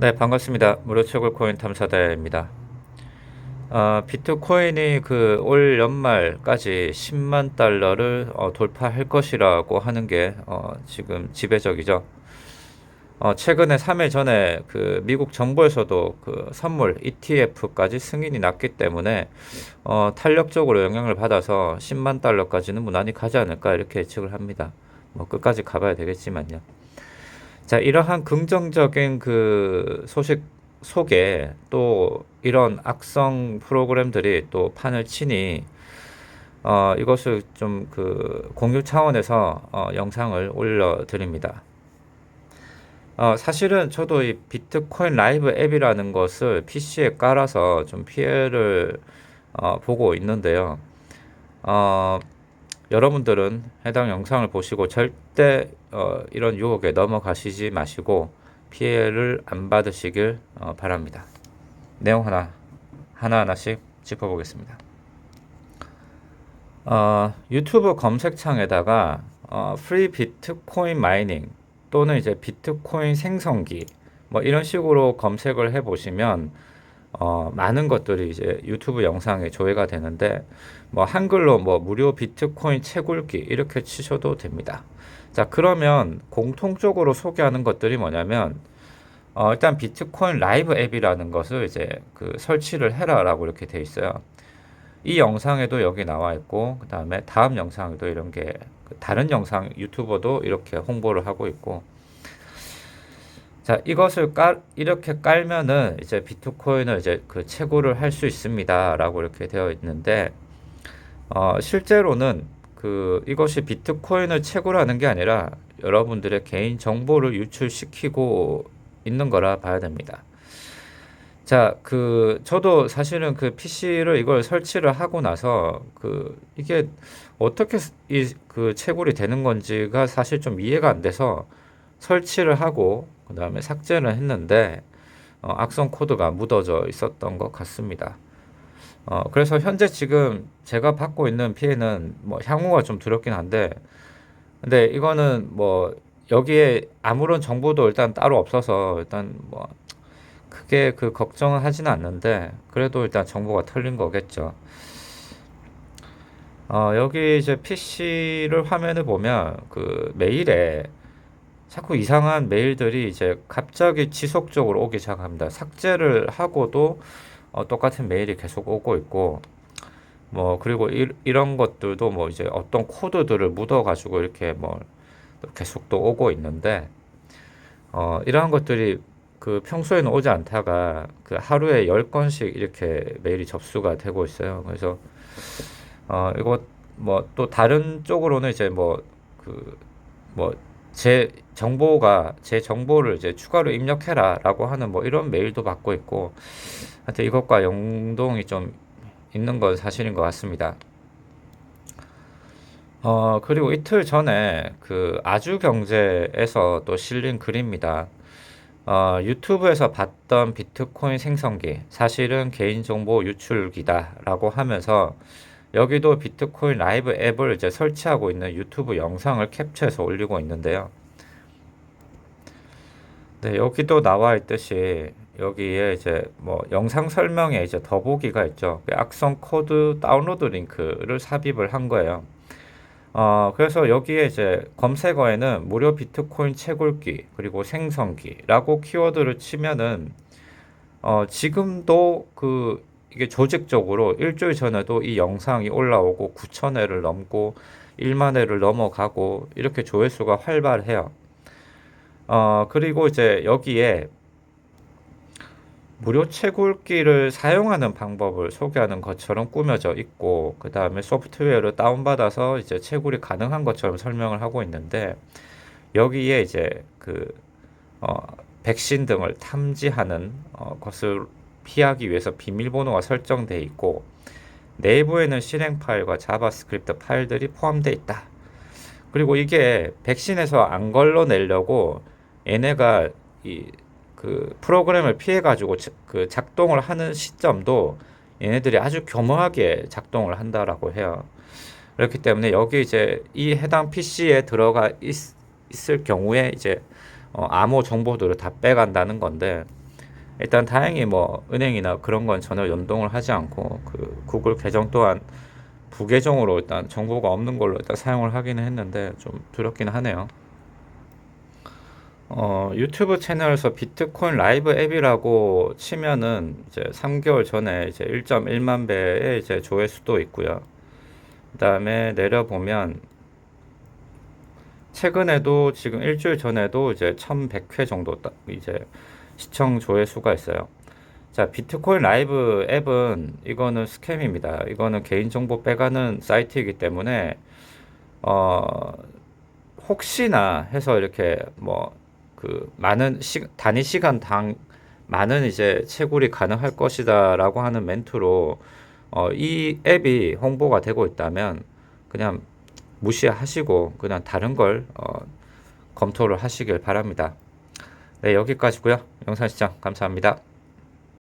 네, 반갑습니다. 무료 채굴 코인 탐사다입니다. 어, 비트코인이 그 올 연말까지 10만 달러를 어, 돌파할 것이라고 하는 게 어, 지금 지배적이죠. 어, 최근에 3일 전에 그 미국 정부에서도 그 선물 ETF까지 승인이 났기 때문에 어, 탄력적으로 영향을 받아서 10만 달러까지는 무난히 가지 않을까 이렇게 예측을 합니다. 뭐 끝까지 가봐야 되겠지만요. 자, 이러한 긍정적인 그 소식 속에 또 이런 악성 프로그램들이 또 판을 치니 어, 이것을 좀 그 공유 차원에서 어, 영상을 올려드립니다. 어, 사실은 저도 이 비트코인 라이브 앱이라는 것을 PC에 깔아서 좀 피해를 어, 보고 있는데요. 어, 여러분들은 해당 영상을 보시고 절대 어, 이런 유혹에 넘어가시지 마시고 피해를 안 받으시길 어, 바랍니다. 내용 하나 하나하나씩 짚어보겠습니다. 어, 유튜브 검색창에다가 어, 프리 비트코인 마이닝 또는 이제 비트코인 생성기 뭐 이런 식으로 검색을 해 보시면 어, 많은 것들이 이제 유튜브 영상에 조회가 되는데 뭐 한글로 뭐 무료 비트코인 채굴기 이렇게 치셔도 됩니다. 자, 그러면 공통적으로 소개하는 것들이 뭐냐면 어, 일단 비트코인 라이브 앱이라는 것을 이제 그 설치를 해라라고 이렇게 돼 있어요. 이 영상에도 여기 나와 있고 그 다음에 다음 영상에도 이런 게그 다른 영상 유튜버도 이렇게 홍보를 하고 있고 자 이것을 깔 이렇게 깔면은 이제 비트코인을 이제 그 채굴을 할 수 있습니다 라고 이렇게 되어 있는데 어 실제로는 그 이것이 비트코인을 채굴하는 게 아니라 여러분들의 개인 정보를 유출시키고 있는 거라 봐야 됩니다. 자, 그 저도 사실은 그 PC를 이걸 설치를 하고 나서 그 이게 어떻게 이 그 채굴이 되는 건지가 사실 좀 이해가 안 돼서 설치를 하고 그 다음에 삭제를 했는데 어, 악성 코드가 묻어져 있었던 것 같습니다. 어, 그래서 현재 지금 제가 받고 있는 피해는 뭐 향후가 좀 두렵긴 한데 근데 이거는 뭐 여기에 아무런 정보도 일단 따로 없어서 일단 뭐 크게 그 걱정은 하지는 않는데 그래도 일단 정보가 털린 거겠죠. 어, 여기 이제 PC를 화면을 보면 그 메일에 자꾸 이상한 메일들이 이제 갑자기 지속적으로 오기 시작합니다. 삭제를 하고도 어, 똑같은 메일이 계속 오고 있고 뭐 그리고 이, 이런 것들도 뭐 이제 어떤 코드들을 묻어 가지고 이렇게 뭐 계속 또 오고 있는데 어, 이러한 것들이 그 평소에는 오지 않다가 그 하루에 열 건씩 이렇게 메일이 접수가 되고 있어요. 그래서 어, 이거 뭐 또 다른 쪽으로는 이제 뭐 그뭐 제 정보가 제 정보를 이제 추가로 입력해라라고 하는 뭐 이런 메일도 받고 있고 하여튼 이것과 연동이 좀 있는 건 사실인 것 같습니다. 어, 그리고 이틀 전에 그 아주경제에서 또 실린 글입니다. 어, 유튜브에서 봤던 비트코인 생성기, 사실은 개인정보 유출기다라고 하면서 여기도 비트코인 라이브 앱을 이제 설치하고 있는 유튜브 영상을 캡처해서 올리고 있는데요. 네, 여기도 나와 있듯이 여기에 이제 뭐 영상 설명에 이제 더보기가 있죠. 그 악성 코드 다운로드 링크를 삽입을 한 거예요. 어, 그래서 여기에 이제 검색어에는 무료 비트코인 채굴기 그리고 생성기라고 키워드를 치면은 어, 지금도 그 이게 조직적으로 일주일 전에도 이 영상이 올라오고 9천 회를 넘고 1만 회를 넘어가고 이렇게 조회수가 활발해요. 어, 그리고 이제 여기에 무료 채굴기를 사용하는 방법을 소개하는 것처럼 꾸며져 있고 그 다음에 소프트웨어를 다운받아서 이제 채굴이 가능한 것처럼 설명을 하고 있는데 여기에 이제 그 어, 백신 등을 탐지하는 어, 것을 피하기 위해서 비밀번호가 설정되어 있고 내부에는 실행 파일과 자바스크립트 파일들이 포함되어 있다. 그리고 이게 백신에서 안 걸러내려고 얘네가 이 그 프로그램을 피해 가지고 그 작동을 하는 시점도 얘네들이 아주 교묘하게 작동을 한다라고 해요. 그렇기 때문에 여기 이제 이 해당 PC에 들어가 있, 을 경우에 이제 어, 암호 정보들을 다 빼간다는 건데 일단 다행히 뭐 은행이나 그런 건 전혀 연동을 하지 않고 그 구글 계정 또한 부계정으로 일단 정보가 없는 걸로 일단 사용을 하기는 했는데 좀 두렵긴 하네요. 어, 유튜브 채널에서 비트코인 라이브 앱이라고 치면은 이제 3개월 전에 이제 1.1만 배의 이제 조회수도 있고요. 그다음에 내려보면 최근에도 지금 일주일 전에도 이제 1100회 정도 딱 이제 시청 조회수가 있어요. 자, 비트코인 라이브 앱은 이거는 스캠입니다. 이거는 개인정보 빼가는 사이트이기 때문에 어 혹시나 해서 이렇게 뭐 그 많은 시, 단위 시간 당 많은 이제 채굴이 가능할 것이다라고 하는 멘트로 어, 이 앱이 홍보가 되고 있다면 그냥 무시하시고 그냥 다른 걸 어, 검토를 하시길 바랍니다. 네, 여기까지고요. 영상 시청 감사합니다.